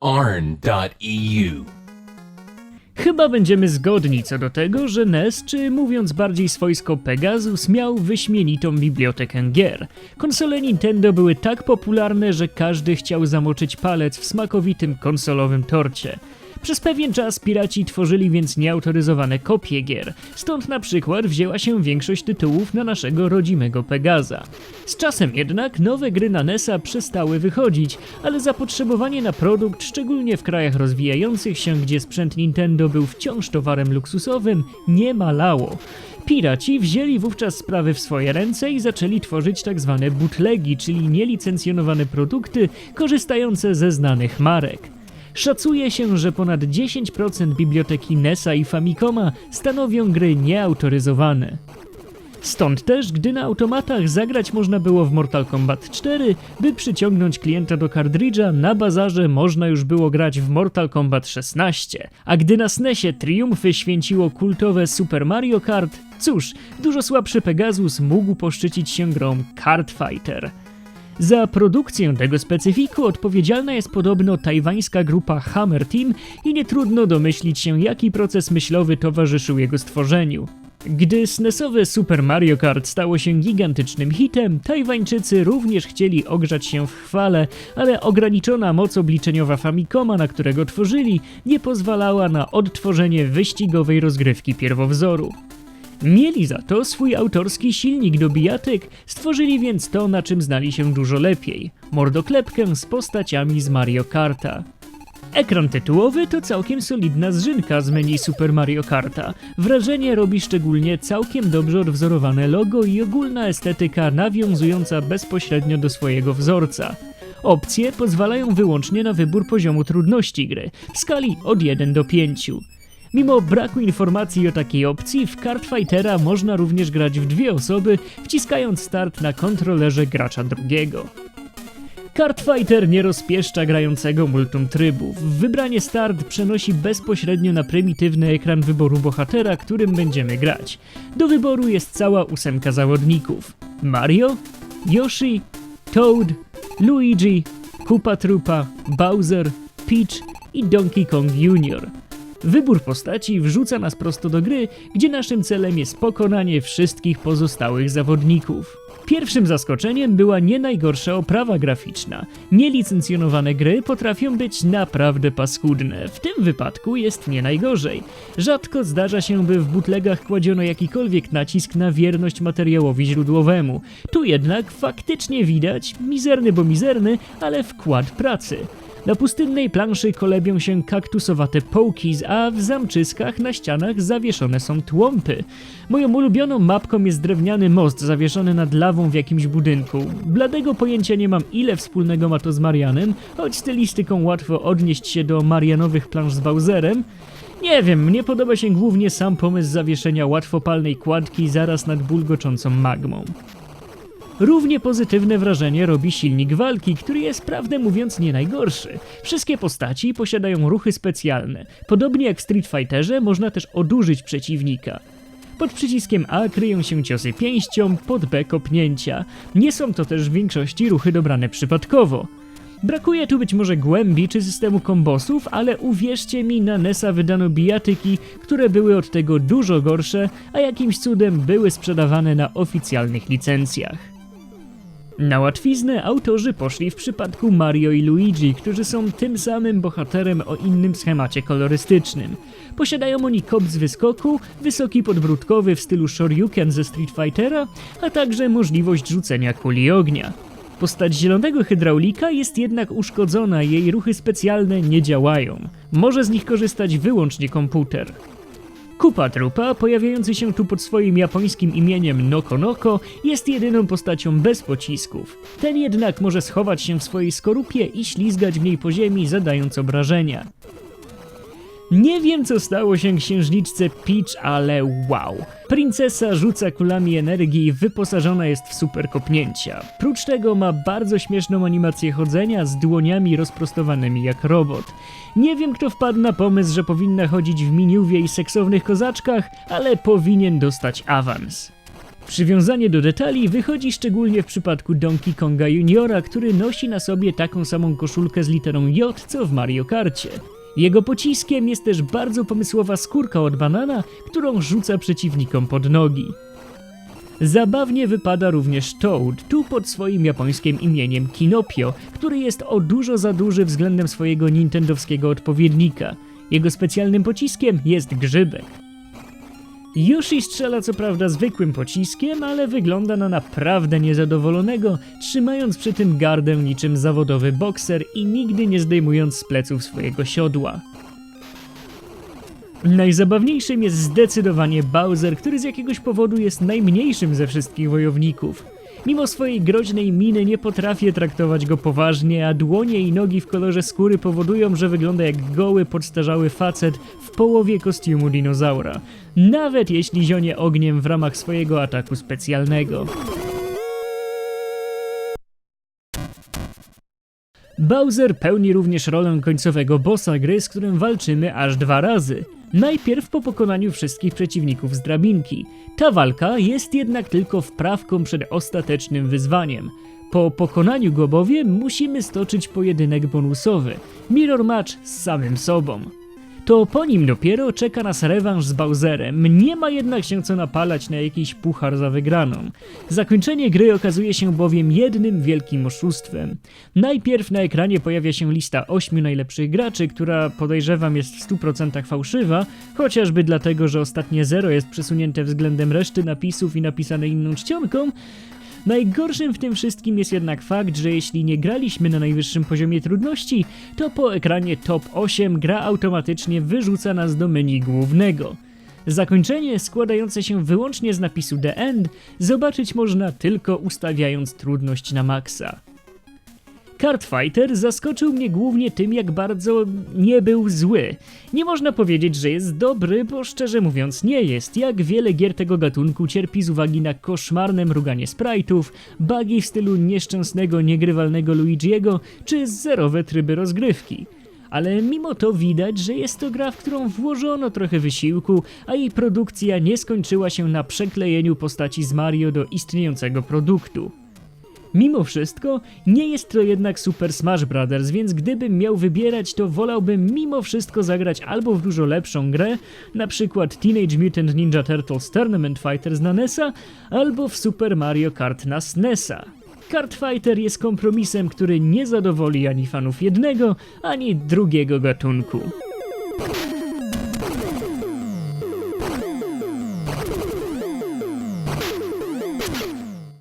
arn.eu. Chyba będziemy zgodni co do tego, że NES, czy mówiąc bardziej swojsko Pegasus, miał wyśmienitą bibliotekę gier. Konsole Nintendo były tak popularne, że każdy chciał zamoczyć palec w smakowitym konsolowym torcie. Przez pewien czas piraci tworzyli więc nieautoryzowane kopie gier, stąd na przykład wzięła się większość tytułów na naszego rodzimego Pegaza. Z czasem jednak nowe gry na NESa przestały wychodzić, ale zapotrzebowanie na produkt, szczególnie w krajach rozwijających się, gdzie sprzęt Nintendo był wciąż towarem luksusowym, nie malało. Piraci wzięli wówczas sprawy w swoje ręce i zaczęli tworzyć tak zwane bootlegi, czyli nielicencjonowane produkty korzystające ze znanych marek. Szacuje się, że ponad 10% biblioteki NESa i Famicoma stanowią gry nieautoryzowane. Stąd też, gdy na automatach zagrać można było w Mortal Kombat 4, by przyciągnąć klienta do kartridża, na bazarze można już było grać w Mortal Kombat 16. A gdy na SNESie triumfy święciło kultowe Super Mario Kart, cóż, dużo słabszy Pegasus mógł poszczycić się grą Kart Fighter. Za produkcję tego specyfiku odpowiedzialna jest podobno tajwańska grupa Hammer Team i nie trudno domyślić się, jaki proces myślowy towarzyszył jego stworzeniu. Gdy SNESowe Super Mario Kart stało się gigantycznym hitem, Tajwańczycy również chcieli ogrzać się w chwale, ale ograniczona moc obliczeniowa Famicoma, na którego tworzyli, nie pozwalała na odtworzenie wyścigowej rozgrywki pierwowzoru. Mieli za to swój autorski silnik do bijatyk, stworzyli więc to, na czym znali się dużo lepiej mordoklepkę z postaciami z Mario Karta. Ekran tytułowy to całkiem solidna zżynka z menu Super Mario Karta. Wrażenie robi szczególnie całkiem dobrze odwzorowane logo i ogólna estetyka nawiązująca bezpośrednio do swojego wzorca. Opcje pozwalają wyłącznie na wybór poziomu trudności gry w skali od 1 do 5. Mimo braku informacji o takiej opcji, w Kart Fightera można również grać w dwie osoby, wciskając start na kontrolerze gracza drugiego. Kart Fighter nie rozpieszcza grającego multum trybów. Wybranie start przenosi bezpośrednio na prymitywny ekran wyboru bohatera, którym będziemy grać. Do wyboru jest cała ósemka zawodników. Mario, Yoshi, Toad, Luigi, Koopa Troopa, Bowser, Peach i Donkey Kong Jr. Wybór postaci wrzuca nas prosto do gry, gdzie naszym celem jest pokonanie wszystkich pozostałych zawodników. Pierwszym zaskoczeniem była nie najgorsza oprawa graficzna. Nielicencjonowane gry potrafią być naprawdę paskudne. W tym wypadku jest nie najgorzej. Rzadko zdarza się, by w bootlegach kładziono jakikolwiek nacisk na wierność materiałowi źródłowemu. Tu jednak faktycznie widać, mizerny bo mizerny, ale wkład pracy. Na pustynnej planszy kolebią się kaktusowate połkis, a w zamczyskach na ścianach zawieszone są tłąpy. Moją ulubioną mapką jest drewniany most zawieszony nad lawą w jakimś budynku. Bladego pojęcia nie mam ile wspólnego ma to z Marianem, choć stylistyką łatwo odnieść się do Marianowych plansz z Bowserem. Nie wiem, mnie podoba się głównie sam pomysł zawieszenia łatwopalnej kładki zaraz nad bulgoczącą magmą. Równie pozytywne wrażenie robi silnik walki, który jest prawdę mówiąc nie najgorszy. Wszystkie postaci posiadają ruchy specjalne. Podobnie jak w Street Fighterze można też odurzyć przeciwnika. Pod przyciskiem A kryją się ciosy pięścią, pod B kopnięcia. Nie są to też w większości ruchy dobrane przypadkowo. Brakuje tu być może głębi czy systemu kombosów, ale uwierzcie mi, na NESa wydano bijatyki, które były od tego dużo gorsze, a jakimś cudem były sprzedawane na oficjalnych licencjach. Na łatwiznę autorzy poszli w przypadku Mario i Luigi, którzy są tym samym bohaterem o innym schemacie kolorystycznym. Posiadają oni kop z wyskoku, wysoki podbródkowy w stylu Shoryuken ze Street Fightera, a także możliwość rzucenia kuli ognia. Postać zielonego hydraulika jest jednak uszkodzona, jej ruchy specjalne nie działają. Może z nich korzystać wyłącznie komputer. Kupa Trupa, pojawiający się tu pod swoim japońskim imieniem Noko Noko, jest jedyną postacią bez pocisków. Ten jednak może schować się w swojej skorupie i ślizgać w niej po ziemi, zadając obrażenia. Nie wiem, co stało się księżniczce Peach, ale wow. Princesa rzuca kulami energii i wyposażona jest w super kopnięcia. Prócz tego ma bardzo śmieszną animację chodzenia z dłoniami rozprostowanymi jak robot. Nie wiem, kto wpadł na pomysł, że powinna chodzić w miniuwie i seksownych kozaczkach, ale powinien dostać awans. Przywiązanie do detali wychodzi szczególnie w przypadku Donkey Konga Juniora, który nosi na sobie taką samą koszulkę z literą J co w Mario Karcie. Jego pociskiem jest też bardzo pomysłowa skórka od banana, którą rzuca przeciwnikom pod nogi. Zabawnie wypada również Toad, tu pod swoim japońskim imieniem Kinopio, który jest o dużo za duży względem swojego nintendowskiego odpowiednika. Jego specjalnym pociskiem jest grzybek. Yoshi strzela co prawda zwykłym pociskiem, ale wygląda na naprawdę niezadowolonego, trzymając przy tym gardę niczym zawodowy bokser i nigdy nie zdejmując z pleców swojego siodła. Najzabawniejszym jest zdecydowanie Bowser, który z jakiegoś powodu jest najmniejszym ze wszystkich wojowników. Mimo swojej groźnej miny nie potrafię traktować go poważnie, a dłonie i nogi w kolorze skóry powodują, że wygląda jak goły, podstarzały facet w połowie kostiumu dinozaura. Nawet jeśli zionie ogniem w ramach swojego ataku specjalnego. Bowser pełni również rolę końcowego bossa gry, z którym walczymy aż dwa razy. Najpierw po pokonaniu wszystkich przeciwników z drabinki. Ta walka jest jednak tylko wprawką przed ostatecznym wyzwaniem. Po pokonaniu go bowiem musimy stoczyć pojedynek bonusowy Mirror Match z samym sobą. To po nim dopiero czeka nas rewanż z Bowserem. Nie ma jednak się co napalać na jakiś puchar za wygraną. Zakończenie gry okazuje się bowiem jednym wielkim oszustwem. Najpierw na ekranie pojawia się lista 8 najlepszych graczy, która podejrzewam jest w 100% fałszywa, chociażby dlatego, że ostatnie zero jest przesunięte względem reszty napisów i napisane inną czcionką. Najgorszym w tym wszystkim jest jednak fakt, że jeśli nie graliśmy na najwyższym poziomie trudności, to po ekranie top 8 gra automatycznie wyrzuca nas do menu głównego. Zakończenie, składające się wyłącznie z napisu The End, zobaczyć można tylko ustawiając trudność na maksa. Card Fighter zaskoczył mnie głównie tym, jak bardzo nie był zły. Nie można powiedzieć, że jest dobry, bo szczerze mówiąc nie jest. Jak wiele gier tego gatunku cierpi z uwagi na koszmarne mruganie sprite'ów, bugi w stylu nieszczęsnego, niegrywalnego Luigi'ego, czy zerowe tryby rozgrywki. Ale mimo to widać, że jest to gra, w którą włożono trochę wysiłku, a jej produkcja nie skończyła się na przeklejeniu postaci z Mario do istniejącego produktu. Mimo wszystko, nie jest to jednak Super Smash Bros., więc gdybym miał wybierać, to wolałbym mimo wszystko zagrać albo w dużo lepszą grę, na przykład Teenage Mutant Ninja Turtles Tournament Fighters na NES-a, albo w Super Mario Kart na SNES-a. Kart Fighter jest kompromisem, który nie zadowoli ani fanów jednego, ani drugiego gatunku.